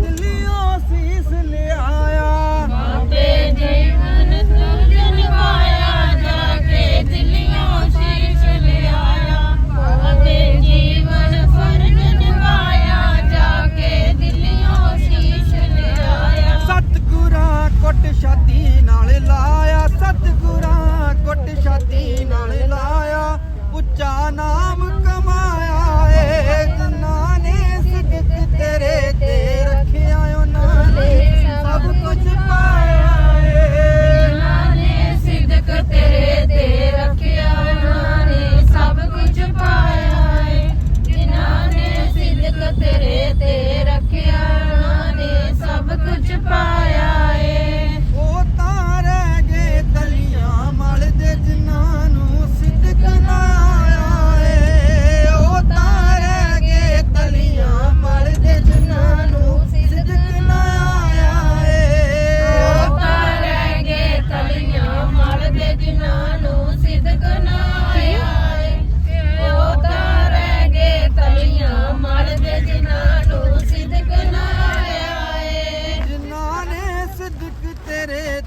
the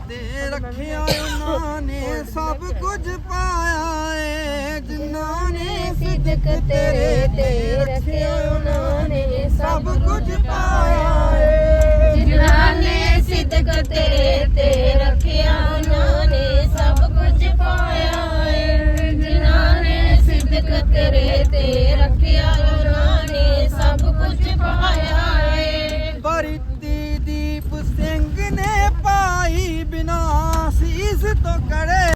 ਤੇ ਰੱਖਿਆ ਉਹਨਾਂ ਨੇ ਸਭ ਕੁਝ ਪਾਇਆ ਏ। ਜਿਨ੍ਹਾਂ ਨੇ ਸਿੱਧਕ ਤੇਰੇ